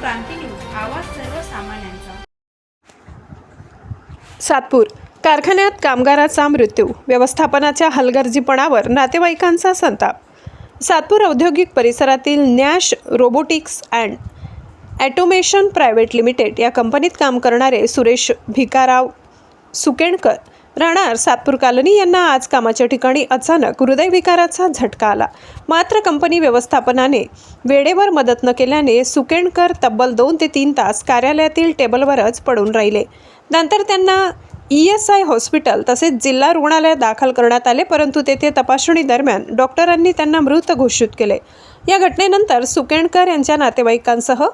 क्रांती news आवाज सर्वसामान्यांचा. सातपूर कारखान्यात कामगाराचा मृत्यू व्यवस्थापनाच्या हलगर्जीपणावर नातेवाईकांचा संताप. सातपूर औद्योगिक परिसरातील Nash robotics and automation private limited या कंपनीत काम करणारे सुरेश भिकाराव सुकेणकर राहणार सातपूर कालनी यांना आज कामाच्या ठिकाणी अचानक हृदयविकाराचा झटका आला. मात्र कंपनी व्यवस्थापनाने वेळेवर मदत न केल्याने सुकेणकर तब्बल दोन ते तीन तास कार्यालयातील टेबलवरच पडून राहिले. नंतर त्यांना ई एस आय हॉस्पिटल तसेच जिल्हा रुग्णालयात दाखल करण्यात आले परंतु तेथे तपासणी दरम्यान डॉक्टरांनी त्यांना मृत घोषित केले. या घटनेनंतर सुकेणकर यांच्या नातेवाईकांसह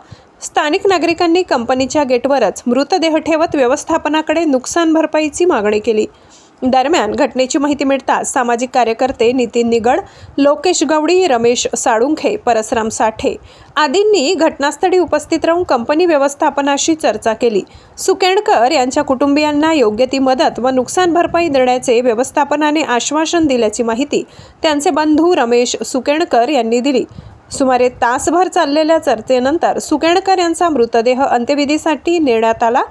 स्थानिक नागरिकांनी कंपनीच्या गेटवरच मृतदेह ठेवत व्यवस्थापनाकडे नुकसान भरपाईची मागणी केली. दरम्यान घटनेची माहिती मिळताच सामाजिक कार्यकर्ते नितीन निगड लोकेश गवडी रमेश साळुंखे परसराम साठे आदींनी घटनास्थळी उपस्थित राहून कंपनी व्यवस्थापनाशी चर्चा केली. सुकेणकर यांच्या कुटुंबियांना योग्य ती मदत व नुकसान भरपाई देण्याचे व्यवस्थापनाने आश्वासन दिल्याची माहिती त्यांचे बंधू रमेश सुकेणकर यांनी दिली. सुमारे तासभर चाललेल्या चर्चेनंतर सुकेणकर यांचा मृतदेह अंत्यविधीसाठी नेण्यात आला.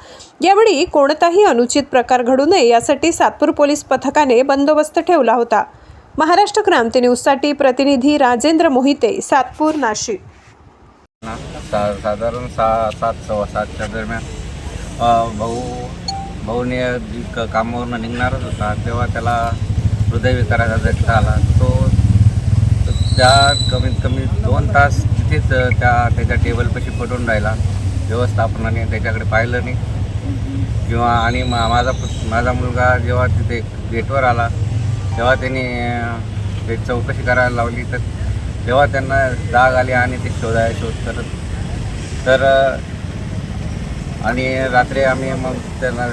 यावेळी कोणताही अनुचित प्रकार घडू नये यासाठी सातपूर पोलीस पथकाने बंदोबस्त ठेवला होता. महाराष्ट्र क्रांती न्यूजसाठी प्रतिनिधी राजेंद्र मोहिते सातपूर नाशिक. सा साधारण सात सात सव्वा सातच्या दरम्यान भाऊ भाऊने कामावरून निघणारच होता तेव्हा त्याला हृदयविकाराचा झटका आला. तो त्या कमीत कमी दोन तास तिथेच त्या त्याच्या टेबलपाशी पडून राहिला. व्यवस्थापनाने त्याच्याकडे पाहिलं नाही. किंवा आणि मा माझा माझा मुलगा जेव्हा तिथे गेटवर आला तेव्हा त्यांनी ते चौकशी करायला लावली. तर तेव्हा त्यांना जाग आली आणि ते शोधाय शोध करत. तर आणि रात्री आम्ही मग त्यांना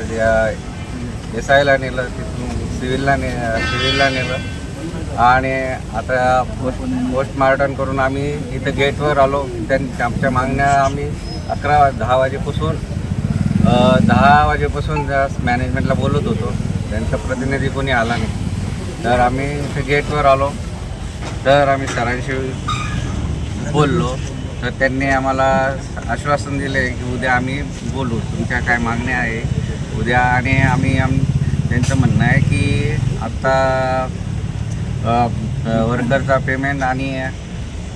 एस आयला नेलं तिथून सिव्हिलला ने सिव्हिलला नेलं. आणि आता पोस्ट पोस्टमार्टम करून आम्ही इथं गेटवर आलो. त्यां आमच्या मागण्या आम्ही अकरा दहा वाजेपासून दहा वाजेपासून मॅनेजमेंटला बोलत होतो. त्यांचा प्रतिनिधी कोणी आला नाही. तर आम्ही इथे गेटवर आलो. तर आम्ही सरांशी बोललो. तर त्यांनी आम्हाला आश्वासन दिले की उद्या आम्ही बोलू. तुमच्या काय मागण्या आहे? उद्या आणि आम्ही आम त्यांचं म्हणणं आहे की आत्ता वर्करचा पेमेंट आणि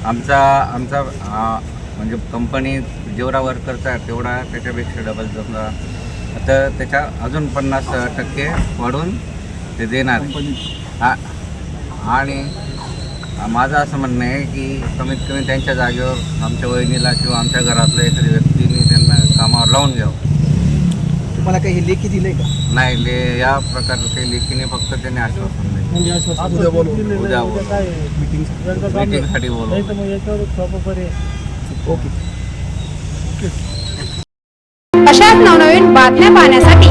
आमचा आमचा म्हणजे कंपनी जेवढा वर्करचा आहे तेवढा त्याच्यापेक्षा डबल जमला तर त्याच्या अजून पन्नास टक्के वाढून ते देणार. आणि माझं असं म्हणणं आहे की कमीत कमी त्यांच्या जागेवर आमच्या वहिनीला किंवा आमच्या घरातल्या एखाद्या व्यक्तीने त्यांना कामावर लावून घ्यावं. तुम्हाला काही हे लेखी दिलंय का? नाही ले या प्रकारचं काही लेखीने फक्त त्यांनी आश्वासन दिलं. म्हणजे आश्वासन उद्या उद्या ओके. अशाच नवनवीन बातम्या पाहण्यासाठी